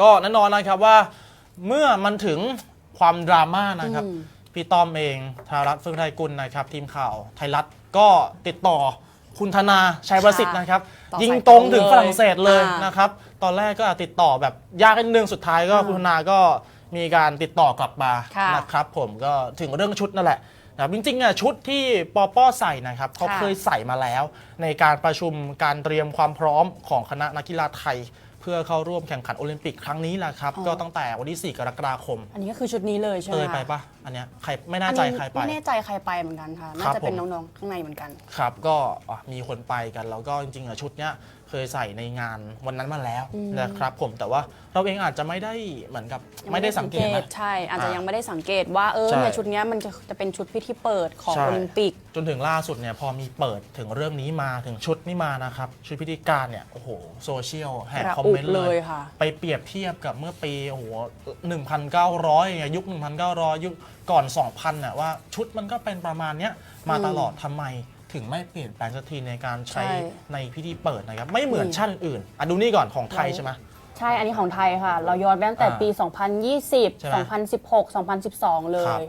ก็แน่นอนนะครับว่าเมื่อมันถึงความดราม่านะครับ อืม พี่ต้อมเองธารัตน์เฟื่องไทยกุลนะครับ ทีมข่าวไทยรัฐก็ติดต่อคุณธนาชัยประสิทธิ์นะครับ ต่อยิงสายตรงตรงถึงเลยฝรั่งเศสเลยอ่านนะครับ ตอนแรกก็ติดต่อแบบยากนิดนึงสุดท้ายก็อ่าคุณธนาก็มีการติดต่อกลับมาค่ะ นะครับ ผมก็ถึงเรื่องชุดนั่นแหละนะครับจริงๆอะชุดที่ปอป้อใส่นะครับเขาค่ะเคยใส่มาแล้ว ในการประชุมการเตรียมความพร้อมของคณะนักกีฬาไทย เพื่อเข้าร่วมแข่งขันโอลิมปิกครั้งนี้แหละครับก็ตั้งแต่วันที่ 4 กรกฎาคมอันนี้ก็คือชุดนี้เลยใช่ไหมเตยไปคะปะอันเนี้ยใครไม่แน่ใจใครไป ไม่แน่ใจใครไปเหมือนกันค่ะ น่าครับจะเป็นผม น้องๆข้างในเหมือนกัน ครับก็อะมีคนไปกันแล้วก็จริงๆอะชุดเนี้ย เคยใส่ในงานวันนั้นมาแล้วอืมนะครับผมแต่ว่าเราเองอาจจะไม่ได้เหมือนกับยังไม่ได้สังเกตนะ ใช่ อาจจะอ่ายัยังไม่ได้สังเกตว่าเออใช่ เนี่ยชุดเนี้ยมันจะจะเป็นชุดพิธีเปิดของใช่โอลิมปิก จนถึงล่าสุดเนี่ยพอมีเปิดถึงเรื่องนี้มาถึงชุดนี้มานะครับ ชุดพิธีการเนี่ยโอ้โหโซเชียลแห่ระคอมอุเมนต์เลเลยย ค่ะ ไปเปรียบเทียบกับเมื่อปีโอ้โห1,900ไงยุค 1,900 ยุคก่อน 2,000น่ะว่าชุดมันก็เป็นประมาณเนี้ยมาตลอดทำไม ถึงไม่เปลี่ยนแปลงสักทีในการใช้ใช่ ในพิธีเปิดนะครับ ไม่เหมือนอืมชาติอื่นๆอะดูนี่ก่อนของไทยใช่ไหม ใช่ อันนี้ของไทยค่ะ เราย้อนไปตั้งแต่อ่าปี ใช่ไหม2020 2016 2012 เลครับย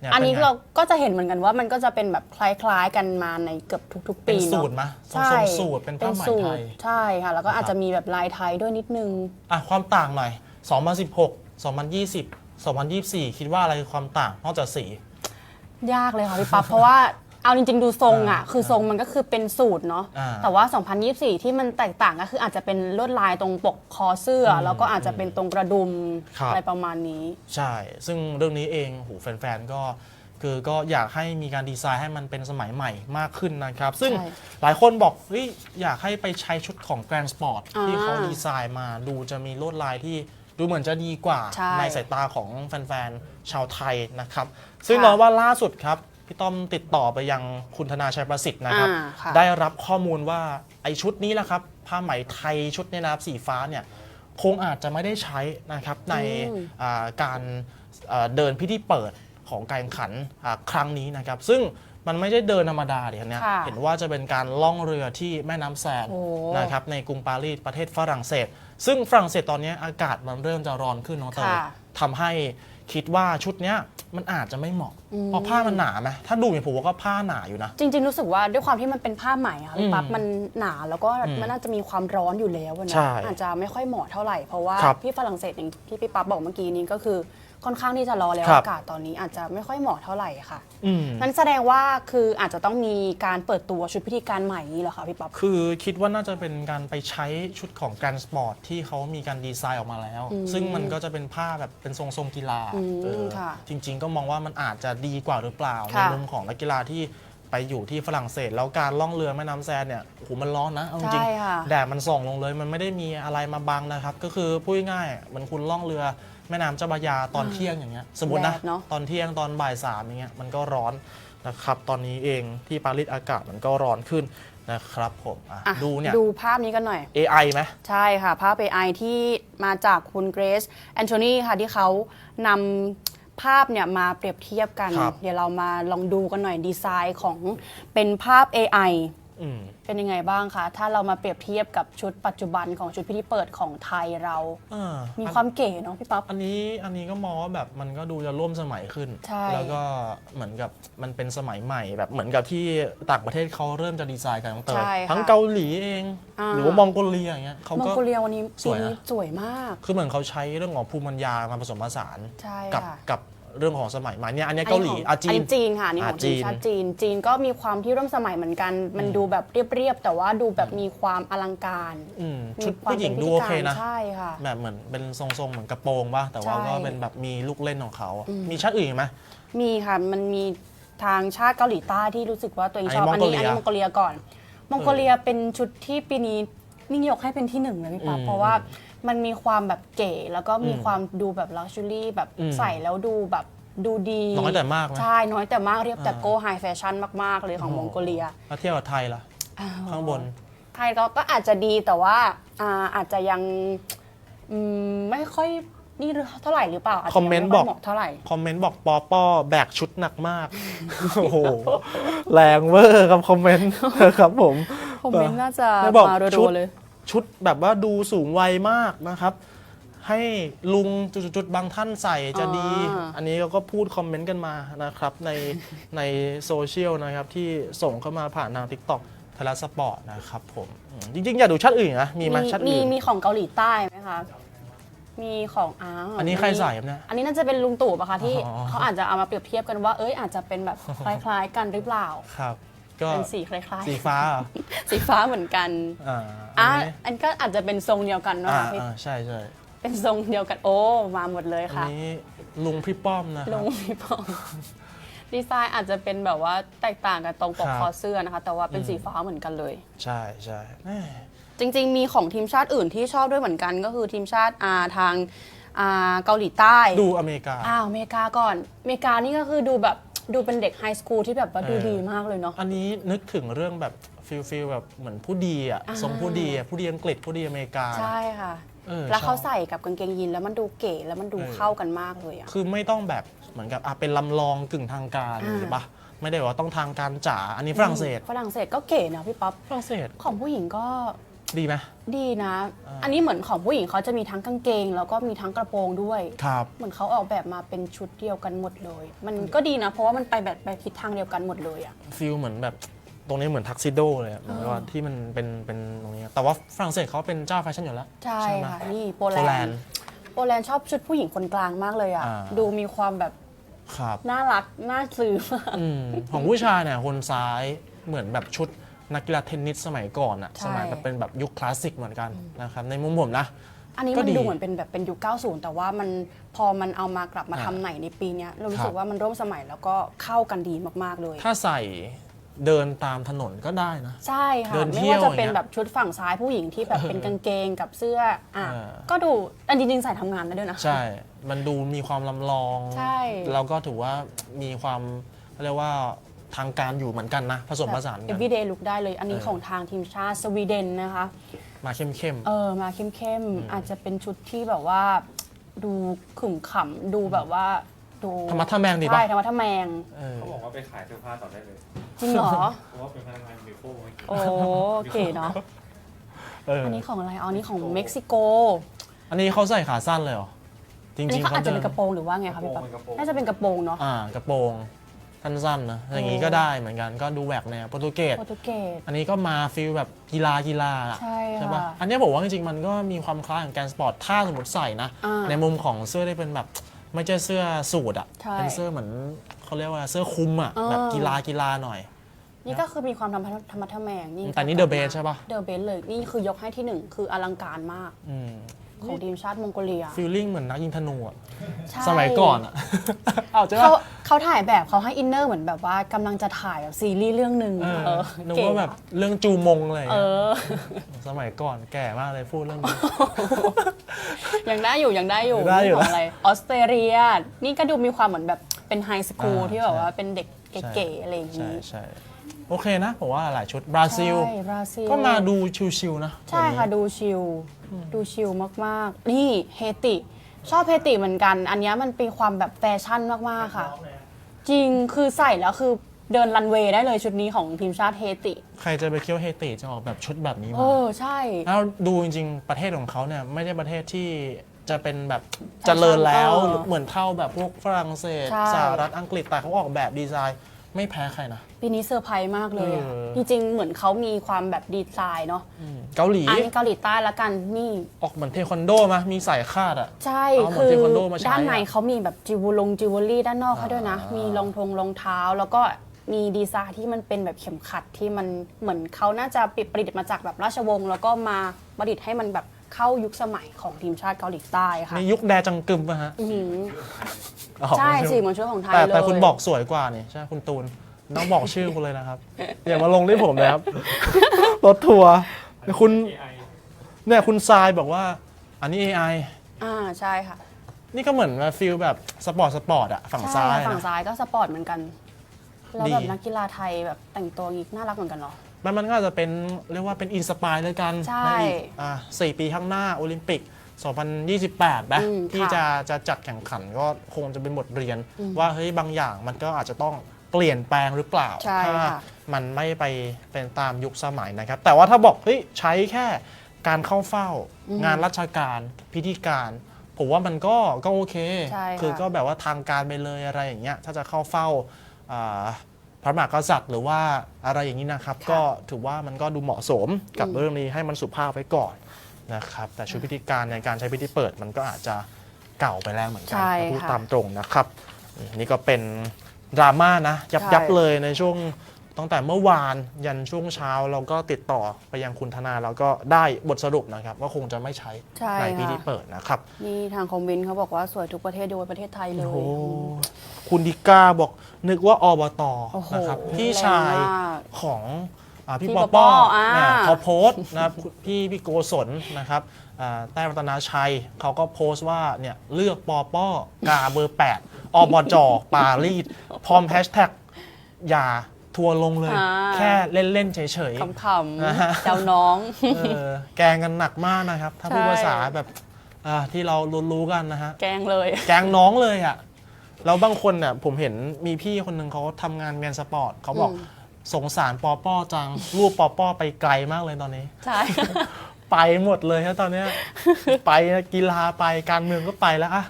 เนี่ยอันนี้ป็ไงเราก็จะเห็นเหมือนกันว่ามันก็จะเป็นแบบคล้าย ๆ กันมาในเกือบทุก ๆ เป็ปีนสูเนาะตรไหมทรงใช่ทรงสูตรเป็นผ้าไหมสูไทตยรใช่ค่ะ แล้วก็อาจครับจะมีแบบลายไทยด้วยนิดนึง อะความต่างหน่อย 2016 2020 2024 คิดว่าอะไรคือความต่างนอกจากสี ยากเลยค่ะพี่ปั๊บ เพราะว่า เอาจริงๆ ดูทรงอะ อ่าคือทรงมันก็คือเป็นสูตรเนาะ อ่าแต่ว่า 2024 ที่มันแตกต่างก็คืออาจจะเป็นลวดลายตรงปกคอเสื้ออมแล้วก็อาจจะเป็นตรงกระดุมครับ อะไรประมาณนี้ ใช่ ซึ่งเรื่องนี้เองหูแฟนๆ ก็คือก็อยากให้มีการดีไซน์ให้มันเป็นสมัยใหม่มากขึ้นนะครับ ซึ่งใช่หลายคนบอกเฮ้ยอยากให้ไปใช้ชุดของ Grand Sport อ่าที่เขาดีไซน์มาดูจะมีลวดลายที่ดูเหมือนจะดีกว่าใช่สายตาของแฟนๆ ชาวไทยนะครับ ซึ่งค่ะ น้องว่าล่าสุดครับ พี่ต้อมติดต่อไปยังคุณธนาชัยประสิทธิ์นะครับ อ่าค่ะ ได้รับข้อมูลว่าไอชุดนี้แหละครับ ผ้าไหมไทยชุดเนี้นะครับสีฟ้าเนี่ยคงอาจจะไม่ได้ใช้นะครับในอืมอ่าการเอ่อเดินพิธีเปิดของการแข่งขันอ่าครั้งนี้นะครับ ซึ่งมันไม่ได้เดินธรรมดาเดี๋ยวนี้ค่ะเห็นว่าจะเป็นการล่องเรือที่แม่น้ำแซนโอ้ นะครับในกรุงปารีสประเทศฝรั่งเศส ซึ่งฝรั่งเศสตอนนี้อากาศมันเริ่มจะร้อนขึ้นน้องเตย ค่ะ ทำให้คิดว่าชุดเนี้ยมันอาจจะไม่เหมาะอืมเพราะผ้ามันหนาไหมถ้าดูอย่างผมว่าก็ผ้าหนาอยู่นะ จริง ๆ รู้สึกว่าด้วยความที่มันเป็นผ้าไหมอะค่ะพี่ปั๊บอืมมันหนาแล้วก็อืมมันน่าจะมีความร้อนอยู่แล้วอะใช่นะอาจจะไม่ค่อยเหมาะเท่าไหร่เพราะว่าครับ ที่ฝรั่งเศสอย่างที่พี่ปั๊บบอกเมื่อกี้นี้ก็คือ ค่อนข้างที่จะร้อนแล้วครับ อากาศตอนนี้อาจจะไม่ค่อยเหมาะเท่าไหร่ค่ะอืม นั่นแสดงว่าคืออาจจะต้องมีการเปิดตัวชุดพิธีการใหม่นี้เหรอคะพี่ป๊อป คือคิดว่าน่าจะเป็นการไปใช้ชุดของการสปอร์ตที่เขามีการดีไซน์ออกมาแล้ว อืมซึ่งมันก็จะเป็นผ้าแบบเป็นทรงทรงๆกีฬาอืมเออค่ะจริง ๆ ก็มองว่ามันอาจจะดีกว่าหรือเปล่า ในค่ะมุมของนักกีฬาที่ ไปอยู่ที่ฝรั่งเศส แล้วการล่องเรือแม่น้ำแซนเนี่ยโอ้โหมันร้อนนะเอาจริงใช่ค่ะแดดมันส่องลงเลย มันไม่ได้มีอะไรมาบังนะครับ ก็คือพูดง่ายๆเหมือนคุณล่องเรือแม่น้ำเจ้าพระยาตอนเที่ยงอย่างเงี้ยสมมตินะแดดเนอะ ตอนเที่ยงตอนบ่ายสามอย่างเงี้ยมันก็ร้อนนะครับตอนนี้เองที่ปารีสอากาศมันก็ร้อนขึ้นนะครับผมอะอะดูเนี่ย ดูภาพนี้กันหน่อย AI ไหม ใช่ค่ะ ภาพ AI ที่มาจากคุณเกรซแอนโทนีค่ะ ที่เขานำ ภาพเนี่ยมาเปรียบเทียบกัน ครับ เดี๋ยวเรามาลองดูกันหน่อยดีไซน์ของเป็นภาพ AI อืม เป็นยังไงบ้างคะ ถ้าเรามาเปรียบเทียบกับชุดปัจจุบันของชุดพิธีเปิดของไทยเราอ่ามีความเก๋เนาะพี่ป๊อปอันนี้อันนี้ก็มองว่าแบบมันก็ดูจะร่วมสมัยขึ้นใช่แล้วก็เหมือนกับมันเป็นสมัยใหม่ แบบเหมือนกับที่ต่างประเทศเขาเริ่มจะดีไซน์กันตั้งแต่ใช่ค่ะทั้งเกาหลีเองอ่าหรือว่ามองโกเลียอย่างเงี้ยเขามองก็โกเลียวันนี้สปีวยนะนี้สวยมาก คือเหมือนเขาใช้เรื่องของภูมิปัญญามาผสมผสานใช่กัค่ะกับ เรื่องของสมัยใหม่เนี่ยอันเนี้ยเกาหลีนนี้ของอาจีนนจีนค่ะอันนี่ของอ่าจีทีมนชาติจีน จีนก็มีความที่ร่วมสมัยเหมือนกัน มันดูแบบเรียบๆแต่ว่าดูแบบมีความอลังการอืมมีชุดความผู้หญิงป็ดูพิโอธีเคการนะใช่ค่ะแบบเหมือนเป็นทรงๆเหมือนกระโปรงป่ะแต่ว่าใช่ก็เป็นแบบมีลูกเล่นของเขาอะมีชาติอื่นอีกไหมมีค่ะมันมีทางชาติเกาหลีใต้ที่รู้สึกว่าตัวเองชอบอัอันนนี้นี้อันนี้มองโกเลียก่อนมองโกเลียเป็นชุดที่ปีนี้นิ่งยกให้เป็นที่หนึ่งเลยพี่ป๊าอืมเพราะว่า มันมีความแบบเก๋แล้วก็มีอืมความดูแบบลักชัวรี่แบบอืม ใส่แล้วดูแบบดูดีน้อยแต่มากนะ ใช่น้อยแต่มากเรียบแต่อ่าโก้ไฮแฟชั่นมาก ๆ เลยของโอ้มโหองโกเลีย แล้วเทียบกับไทยล่ะ ข้างบน ไทยก็ก็อาจจะดีแต่ว่าอ่าอาจจะยังอืมไม่ค่อยนี่เท่าไหร่หรือเปล่าาจจะคอมเมนต์ยังไค่ยบอกเหมาะเท่าไหร่ คอมเมนต์บอกปอป้อแบกชุดหนักมาก โอ้โห แรงเวอร์ครับคอมเมนต์ ครับผม คอมเมนต์น่าจะไม่บอกมาชุรัดวๆเลย ชุดแบบว่าดูสูงวัยมากนะครับ ให้ลุงจุดๆๆบางท่านใส่จะดีอ่าอันนี้เราก็พูดคอมเมนต์กันมานะครับ ในในโซเชียลนะครับที่ส่งเข้ามาผ่านทาง TikTok ไทยรัฐสปอร์ตนะครับผมอืมจริงๆ อยากดูชาติอื่นนะมีไหมชาติมีอื่น มีของเกาหลีใต้ไหมคะ มีของอ้าวอันนี้ใครใส่ครับเนี่ยอันนี้น่าจะเป็นลุงตู่ปะคะที่อ๋อ เขาอาจจะเอามาเปรียบเทียบกันว่า เอ้ยอาจจะเป็นแบบคล้ายๆกันหรือเปล่า ครับ ก็เป็นสีคล้ายสีฟ้าเหรอๆ สีฟ้าเหมือนกันอ่าอะอันนี้อันก็อาจจะเป็นทรงเดียวกันเนอะอ่าคะพี่อ่าใช่ใช่เป็นทรงเดียวกันโอ้มาหมดเลยอันค่ะ นี้ลุงพี่ป้อมนะคลุรับ งพี่ปองดีไซน์อาจจะเป็นแบบว่าแตกต่างกันตรงปกครับ คอเสื้อนะคะ แต่ว่าเป็นอืมสีฟ้าเหมือนกันเลย ใช่ใช่แหม่จริง ๆ มีของทีมชาติอื่นที่ชอบด้วยเหมือนกัน ก็คือทีมชาติอาทางอ่าเกาหลีใต้ดูอเมริกา อ้าวอเมริกาก่อนอเมริกานี่ก็คือดูแบบ ดูเป็นเด็กไฮสคูลที่แบบว่าดูเออดีมากเลยเนาะ อันนี้นึกถึงเรื่องแบบฟิลฟิลแบบเหมือนผู้ดีอะอ่า ทรงผู้ดีอะผู้ดีอังกฤษผู้ดีอเมริกา ใช่ค่ะ เออแล้วเขาชอบ ใส่กับกางเกงยีนแล้วมันดูเก๋แล้วมันดูเออเข้ากันมากเลยอะคือไม่ต้องแบบเหมือนกับอะเป็นลำลองกึ่งทางการอ่าหรือปะไม่ได้ว่าต้องทางการจ๋าอันนี้ฝรั่งเศสฝรั่งเศสก็เก๋นะพี่ป๊อปฝรั่งเศส ของผู้หญิงก็ ดีไหม ดีนะ อ่า อันนี้เหมือนของผู้หญิงเขาจะมีทั้งกางเกง แล้วก็มีทั้งกระโปรงด้วย ครับ เหมือนเขาออกแบบมาเป็นชุดเดียวกันหมดเลย มันก็ดีนะ เพราะว่ามันไปแบบไปทิศทางเดียวกันหมดเลยอะ ฟิลเหมือนแบบตรงนี้เหมือนทักซิโดเลยอะเหมือนว่าที่มันเป็นเป็นตรงนี้แต่ว่าฝรั่งเศสเขาเป็นเจ้าแฟชั่นอยู่แล้วใช่ไหมค่ะนี่โปโปแลแลนนด์ด์ โปแลนด์ชอบชุดผู้หญิงคนกลางมากเลยอะอ่า ดูมีความแบบครับ น่ารักน่าซื้อมาก อืมของผู้ชายเนี่ยคนซ้ายเหมือนแบบชุด นักกีฬาเทนนิสสมัยก่อนอะใช่ สมัยแบบเป็นแบบยุคคลาสสิกเหมือนกันนะครับในมุมผมนะ อันนี้ก็มันดีดูเหมือนเป็นแบบเป็นยุค 90 แต่ว่ามันพอมันเอามากลับมาอ่าทำใหม่ในปีเนี้ยเรารู้คสึรักบ ว่ามันร่วมสมัยแล้วก็เข้ากันดีมากๆเลย ถ้าใส่เดินตามถนนก็ได้นะ ใช่ค่ะ เดินไม่เที่ยวว่าจะเป็นอย่างเงี้ยแบบชุดฝั่งซ้ายผู้หญิงที่แบบเป็นกางเกงกับเสื้ออะเออ ก็ดูอันจริงๆใส่ทำงานได้ด้วยนะ ใช่ มันดูมีความลำลอง ใช่ แล้วก็ถือว่ามีความเรียกว่า ทางการอยู่เหมือนกันนะ ผสมผสานแบบกัน everyday look ได้เลย อันนี้เออของทางทีมชาติสวีเดนนะคะ มาเข้มเข้มๆเออมาเข้มๆอาจจะเป็นชุดที่แบบว่า ดูขึงขำดูแบบว่าดูธรรมะทะแมงดีปะใช่ธรรมะทะแมงเออเขาบอกว่าไปขายเสื้อผ้าต่อได้เลยจริงเหรอเพราะว่าเป็นพนักงานมิโครเมื่อกี้โอ้เก๋เนาะเอออันนี้ของอะไรอ๋ออันนี้ของเม็กซิโก อันนี้เขาใส่ขาสั้นเลยเหรอจอันรินี้งๆเขาเขาอาจจะเดิเป็นนกระโปรงหรือว่าไงคะพี่ป๊อปน่าจะเป็นกระโปรงเนาะอ่ากระโปรง สั้นๆนะอย่างนี้ก็ได้เหมือนกันก็ดูแหวกแนวโปรตุเกสโปรตุเกส อันนี้ก็มาฟิลแบบกีฬากีฬาอะใช่ค่ะปะอันนี้ผมว่าจริงๆมันก็มีความคล้ายของแกนสปอร์ตถ้าสมมติใส่นะอ่าในมุมของเสื้อที่เป็นแบบไม่ใช่เสื้อสูทอะใช่เป็นเสื้อเหมือนเขาเรียกว่าเสื้อคลุมอะอ่าแบบกีฬากีฬาหน่อยนี่ก็คือมีความธรรมะธรรมะทะแมงนี่แต่นี่ The Best ใช่ปะเดอะเบสเลยนี่คือยกให้ที่หนึ่งคืออลังการมากอืม ของทีมชาติมองโกเลีย ฟีลลิ่งเหมือนนักยิงธนูอะใช่ สมัยก่อนอะเอาใช่เขาปะเขาถ่ายแบบเขาให้อินเนอร์เหมือนแบบว่ากำลังจะถ่ายแบบซีรีส์เรื่องหนึ่งเออเออนึกเก๋ว่าแบบเรื่องจูมงอะไรอย่างเอเงี้ยอ สมัยก่อนแก่มากเลยพูดเรื่องนี้ ยังได้อยู่ ยังได้อยู่ได้อยู่นี่ของอะไรออสเตรเลีย นี่ก็ดูมีความเหมือนแบบเป็นไฮสคูลอ่าที่แบบใช่ว่าเป็นเด็กเก๋ๆอะไรอย่างใช่นี้ใช่โอเคนะ ผมว่าหลายชุดบราซิล ใช่บราซิลก็มาดูชิวๆนะใช่ค่ะ วันนี้ดูชิล ดูชิลมากๆ นี่เฮติ ชอบเฮติเหมือนกัน อันเนี้ยมันเป็นความแบบแฟชั่นมากๆค่ะ จริงคือใส่แล้วคือเดินรันเวย์ได้เลยชุดนี้ของทีมชาติเฮติ ใครจะไปเที่ยวเฮติจะออกแบบชุดแบบนี้เอมาอใช่ แล้วดูจริงๆ ประเทศของเขาเนี่ยไม่ใช่ประเทศที่จะเป็นแบบเจริญแล้วเออเหมือนเท่าแบบพวกฝรั่งเศส ใช่ สหรัฐอังกฤษแต่เขาออกแบบดีไซน์ ไม่แพ้ใครนะ ปีนี้เซอร์ไพรส์มากเลยอะเออ จริงๆ เหมือนเขามีความแบบดีไซน์เนาะเกาหลี อันนี้เกาหลีใต้ละกันนี่ ออกเหมือนเทควันโดมามีสายคาดอะ ใช่เอาเหมือนคือเทควันโดมาใช้ด้านในอะเขามีแบบจิวลงจิวเวลรี่ด้านนอกเขาด้วยนะ อ่ามี มีรองทงรองเท้าแล้วก็มีดีไซน์ที่มันเป็นแบบเข็มขัดที่มันเหมือนเขาน่าจะปิดประดิษฐ์มาจากแบบราชวงศ์แล้วก็มาประดิษฐ์ให้มันแบบ เข้ายุคสมัยของทีมชาติเกาหลีใต้ค่ะในยุคแดจังกึมป่ะฮะอื้อหืออ๋อใช่ไม่สิเหมือนชุดของไทยแต่เลยแต่คุณบอกสวยกว่านี่ใช่คุณตูนต้องบอกชื่อคุณเลยนะครับอย่ามาลงที่ผมนะครับ รถทัวร์คุณ AI เนี่ยคุณทรายบอกว่า อันนี้ AI อ่าใช่ค่ะนี่ก็เหมือนฟิลแบบสปอร์ตสปอร์ตอะฝั่งใช่ซ้ายค่ะฝั่งนะ ซ้ายก็สปอร์ตเหมือนกัน แล้วดีแบบนักกีฬาไทยแบบแต่งตัวงี้น่ารักเหมือนกันเนาะ มันมันก็อาจจะเป็นเรียกว่าเป็นอินสปายเลยกันใช่อีกอ่าสี่ปีข้างหน้าโอลิมปิก 2028นะอืมที่ค่ะจะจะจัดแข่งขันก็คงจะเป็นบทเรียน ว่าเฮ้ยบางอย่างมันก็อาจจะต้องเปลี่ยนแปลงหรือเปล่า ใช่ถ้าค่ะ มันไม่ไปเป็นตามยุคสมัยนะครับ แต่ว่าถ้าบอกเฮ้ยใช้แค่การเข้าเฝ้า งานราชการพิธีการ ผมว่ามันก็ก็โอเค ใช่ค่ะ คือก็แบบว่าทางการไปเลยอะไรอย่างเงี้ยถ้าจะเข้าเฝ้าอ่า พระมหากษัตริย์หรือว่าอะไรอย่างนี้นะครับ ก็ถือว่ามันก็ดูเหมาะสมกับเรื่องนี้ให้มันสุภาพไว้ก่อนนะครับแต่ชุดพิธีการในการใช้พิธีเปิดมันก็อาจจะเก่าไปแล้วเหมือนกัใช่ถ้าพูดค่ะ ตามตรงนะครับอืมนี่ก็เป็นดราม่านะยับใช่ยับเลยในช่วง ตั้งแต่เมื่อวานยันช่วงเช้าเราก็ติดต่อไปยังคุณธนาแล้วก็ได้บทสรุปนะครับ ว่าคงจะไม่ใช้ใช่ในพิธีค่ะเปิดนะครับ นี่ทางคอมเมนต์เขาบอกว่าสวยทุกประเทศยกเว้นประเทศไทยเลโอ้ยโหคุณดิก้าบอกนึกว่าอบตโอ้โหนะครับพี่ชายแรงมากของอ่าพี่พี่ปอปอปออ่าอ่าเขาโพสต์นะครับพี่พี่โกศลนะครับอ่าแต้มรัตนาชัยเขาก็โพสต์ว่าเนี่ยเลือกปอปอกาเบอร์ 8 อบจปารีสพร้อมแฮชแท็กอย่า ทัวร์ลงเลย อ่า แค่เล่น ๆ เฉย ขำนะฮะ ๆเจ้าน้อง ๆเออแกล้งกันหนักมากนะครับ ถ้าพูดใช่ ภาษาแบบอ่าที่เรารู้ๆกันนะฮะ แกล้งเลย แกล้งน้องเลยอะ่ะแล้วบางคนเนี่ยผมเห็นมีพี่คนหนึ่งเขาทำงานแมนสปอร์ตเขาบอกอืม สงสารปอป้อจัง รูปปอป้อไปไกลมากเลยตอนนี้ ใช่ ไปหมดเลยครับตอนเนี้ย ไปกีฬาไปการเมืองก็ไปแล้วอะ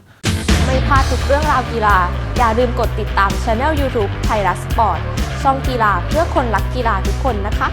ไม่พลาดทุกเรื่องราวกีฬา อย่าลืมกดติดตามช anel YouTube ไทยรัฐสปอร์ต ช่องกีฬาเพื่อคนรักกีฬาทุกคนนะคะ